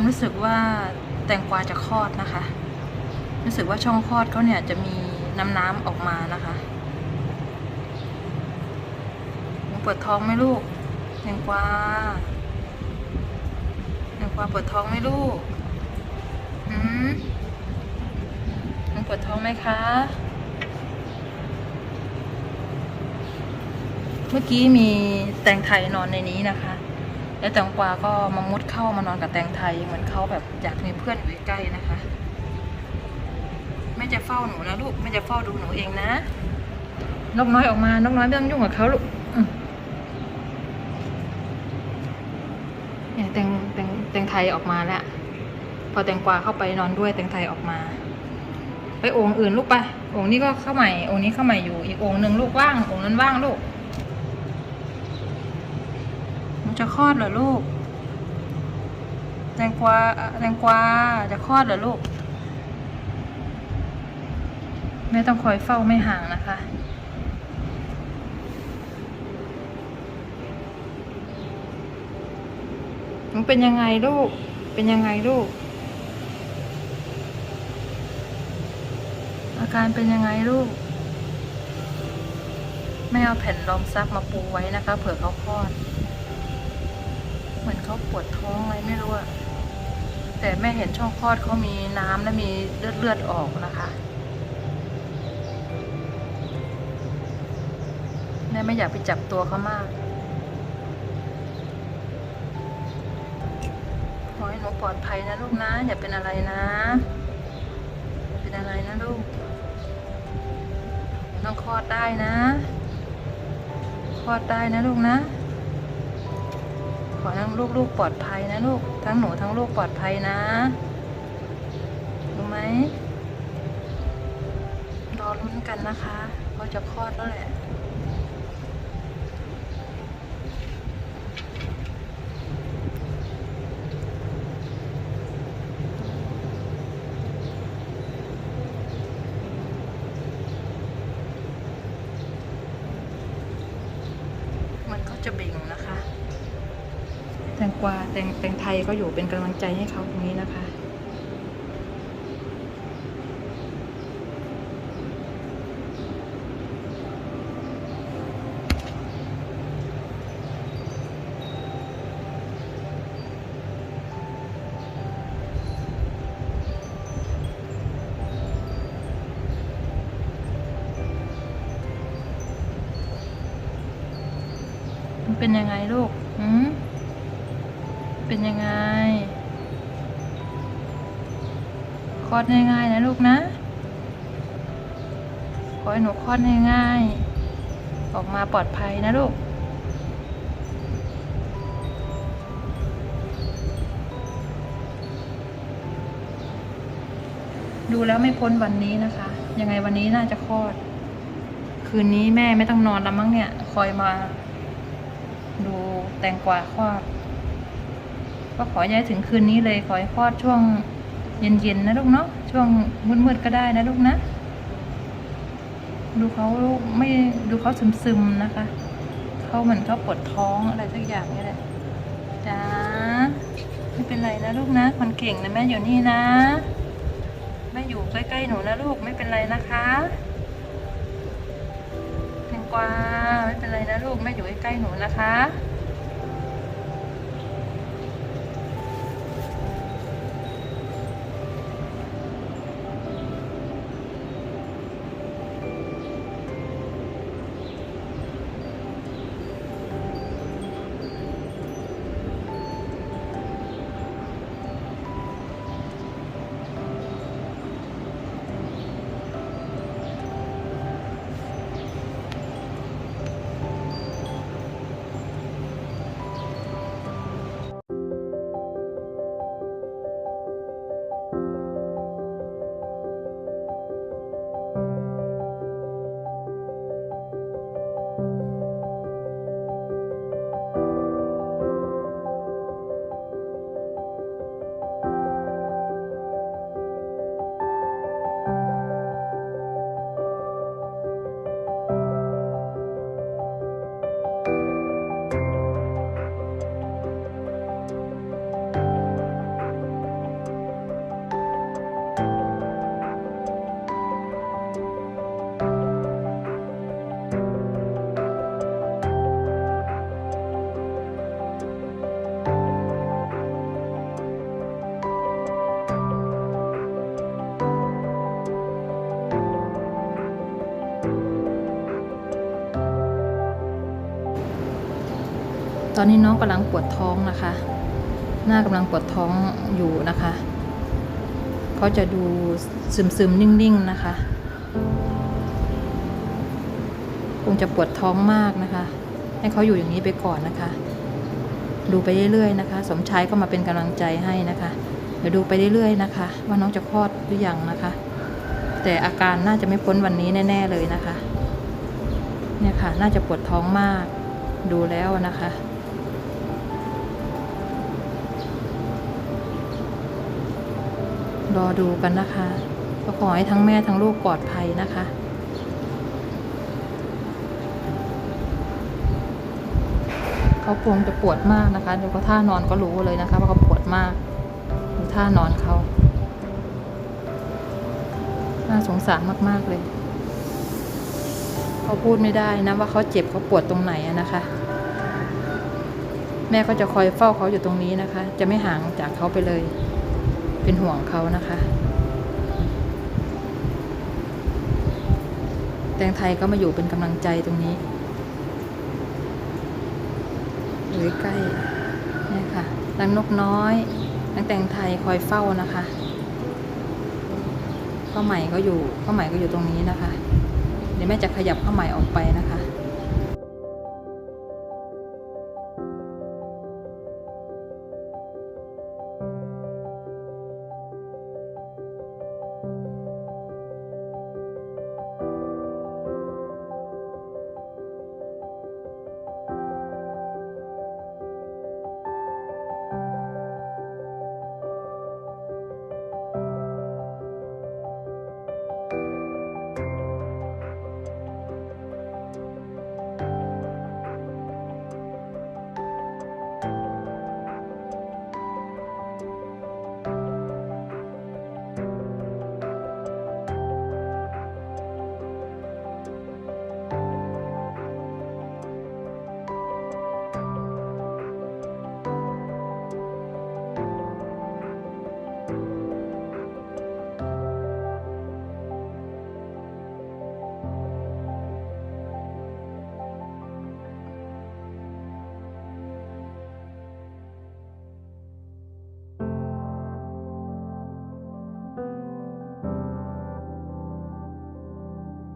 ความรู้สึกว่าแตงกวาจะคลอดนะคะ รู้สึกว่าช่องคลอดเขาเนี่ยจะมีน้ำน้ำออกมานะคะหนูปวดท้องไหมลูกแตงกวาแตงกวาปวดท้องไหมลูกอืมหนูปวดท้องไหมคะ เมื่อกี้มีแตงไทยนอนในนี้นะคะ แล้วแตงกวาก็มามุดเข้ามานอนกับแตงไทยเหมือนเขาแบบอยากมีเพื่อนอยู่ใกล้ๆนะคะแม่จะเฝ้าหนูนะลูกแม่จะเฝ้าดูหนูเองนะนกน้อยออกมานกน้อยไม่ต้องยุ่งกับเขาลูกเนี่ยแตงแตงแตงไทยออกมาแล้วพอแตงกวาเข้าไปนอนด้วยแตงไทยออกมา ไปโอ่งอื่นลูกไปโอ่งนี้ก็เข้าใหม่โอ่งนี้เข้าใหม่อยู่อีกโอ่งหนึ่งลูกว่างโอ่งนั้นว่างลูก มัน จะคลอดเหรอลูก แตงกวาแตงกวาจะคลอดเหรอลูกแม่ต้องคอยเฝ้าไม่ห่างนะคะมันเป็นยังไงลูก เป็นยังไงลูก อาการเป็นยังไงลูกแม่เอาแผ่นรองซักมาปูไว้นะคะ เผื่อเขาคลอด ปวดท้องอะไรไม่รู้อะแต่แม่เห็นช่องคลอดเขามีน้ำและมีเลือดเลือดออกนะคะแม่ไม่อยากไปจับตัวเขามากขอให้หนูปลอดภัยนะลูกนะ อย่าเป็นอะไรนะ เป็นอะไรนะลูกต้องคลอดได้นะ คลอดได้นะลูกนะ ขอทั้งลูกๆปลอดภัยนะลูก ทั้งหนูทั้งลูกปลอดภัยนะ รู้ไหม รอลุ้นกันนะคะเขาจะคลอดแล้วแหละ มันก็จะเบ่งนะคะ แตง กวาแตงแตงไทยก็อยู่เป็นกำลังใจให้เขาตรงนี้นะคะมันเป็นยังไงลูก เป็นยังไงคลอดง่ายๆนะลูกนะ ขอให้หนูคลอดง่ายๆออกมาปลอดภัยนะลูกดูแล้วไม่พ้นวันนี้นะคะ ยังไงวันนี้น่าจะคลอด คืนนี้แม่ไม่ต้องนอนแล้วมั้งเนี่ย คอยมา ดูแตงกวาคลอด ก็ขอย้ายถึงคืนนี้เลย ขอให้คลอดช่วงเย็นๆนะลูกเนาะ ช่วงมืดๆก็ได้นะลูกนะ ดูเขาไม่ดูเขาซึมๆนะคะเขาเหมือนเขาปวดท้องอะไรสักอย่างนี่แหละจ้าไม่เป็นไรนะลูกนะ คนเก่งนะแม่อยู่นี่นะแม่อยู่ใกล้ๆหนูนะลูกไม่เป็นไรนะคะแตงกวาไม่เป็นไรนะลูกแม่อยู่ใกล้ๆหนูนะคะ you อนนี้น้องกำลังปวดท้องนะคะ หน้ากำลังปวดท้องอยู่นะคะเขาจะดูซึมๆ นิ่งๆ นะคะ คงจะปวดท้องมากนะคะ ให้เขาอยู่อย่างนี้ไปก่อนนะคะ ดูไปเรื่อยๆ นะคะ สมชายก็มาเป็นกำลังใจให้นะคะ เดี๋ยวดูไปเรื่อยๆ นะคะ ว่าน้องจะคลอดหรือยังนะคะ แต่อาการน่าจะไม่พ้นวันนี้แน่ ๆ เลยนะคะ เนี่ยค่ะ น่าจะปวดท้องมาก ดูแล้วนะคะ รอดูกันนะคะก็ขอให้ทั้งแม่ทั้งลูกปลอดภัยนะคะเขาคงจะปวดมากนะคะเดี๋ยวเขาท่านอนก็รู้เลยนะคะว่าเขาปวดมากดูท่านอนเขาน่าสงสารมากๆเลยเขาพูดไม่ได้นะว่าเขาเจ็บเขาปวดตรงไหนนะคะ แม่ก็จะคอยเฝ้าเขาอยู่ตรงนี้นะคะ จะไม่ห่างจากเขาไปเลย เป็นห่วงเขานะคะ แตงไทยก็มาอยู่เป็นกำลังใจตรงนี้อยู่ใกล้นี่ค่ะนางนกน้อยนางแตงไทยคอยเฝ้านะคะข้าใหม่ก็อยู่ข้าใหม่ก็อยู่ตรงนี้นะคะ เดี๋ยวแม่จะขยับข้าใหม่ออกไปนะคะ